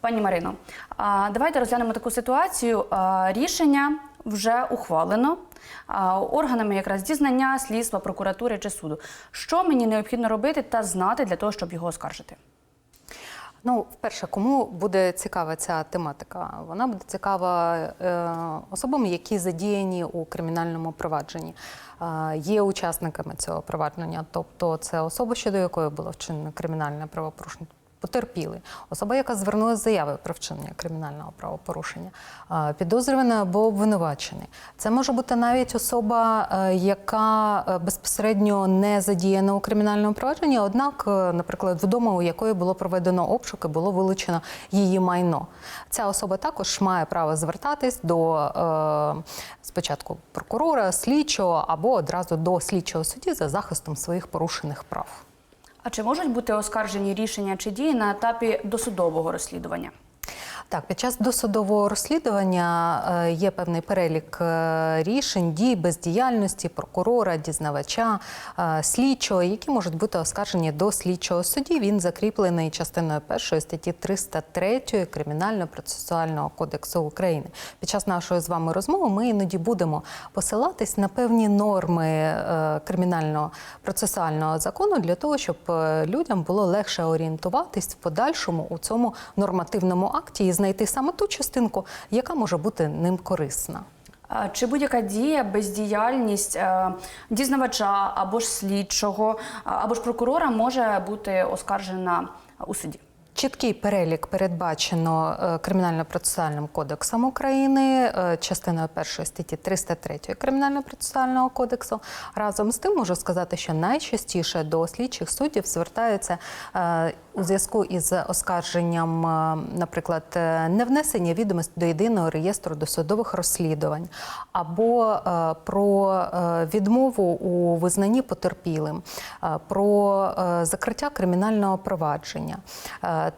Пані Марино, давайте розглянемо таку ситуацію. Рішення вже ухвалено органами якраз дізнання, слідства, прокуратури чи суду. Що мені необхідно робити та знати для того, щоб його оскаржити? Ну, вперше, кому буде цікава ця тематика? Вона буде цікава е, особам, які задіяні у кримінальному провадженні, є учасниками цього провадження, тобто це особа, щодо якої було вчинено кримінальне правопорушення. Потерпіли особа, яка звернулася з заяви про вчинення кримінального правопорушення, е, підозрювана або обвинувачений. Це може бути навіть особа, е, яка е, безпосередньо не задіяна у кримінальному провадженні, однак, наприклад, вдома, у якої було проведено обшук і було вилучено її майно. Ця особа також має право звертатись до спочатку прокурора, слідчого або одразу до слідчого судді за захистом своїх порушених прав. А чи можуть бути оскаржені рішення чи дії на етапі досудового розслідування? Так, під час досудового розслідування е, є певний перелік е, рішень, дій, бездіяльності прокурора, дізнавача, е, слідчого, які можуть бути оскаржені до слідчого судді. Він закріплений частиною першої статті 303 Кримінально-процесуального кодексу України. Під час нашої з вами розмови ми іноді будемо посилатись на певні норми кримінально-процесуального закону для того, щоб людям було легше орієнтуватись в подальшому у цьому нормативному акті знайти саме ту частинку, яка може бути ним корисна. Чи будь-яка дія, бездіяльність е, дізнавача або ж слідчого, або ж прокурора може бути оскаржена у суді? Чіткий перелік передбачено е, Кримінально-процесуальним кодексом України, е, частиною першої статті 303 Кримінально-процесуального кодексу. Разом з тим можу сказати, що найчастіше до слідчих суддів звертаються е, у зв'язку із оскарженням, наприклад, невнесення відомостей до єдиного реєстру досудових розслідувань, або про відмову у визнанні потерпілим, про закриття кримінального провадження.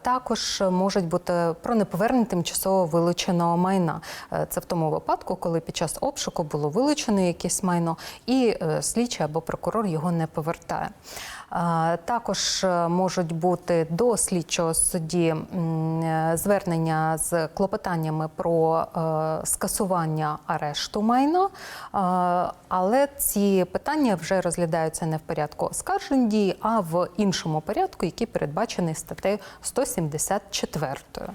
Також можуть бути про неповернення тимчасово вилученого майна. Е, Це в тому випадку, коли під час обшуку було вилучено якесь майно, і е, слідчий або прокурор його не повертає. Е, Також можуть бути до слідчого судді звернення з клопотаннями про скасування арешту майна, але ці питання вже розглядаються не в порядку оскаржень дій, а в іншому порядку, який передбачений статтею 174.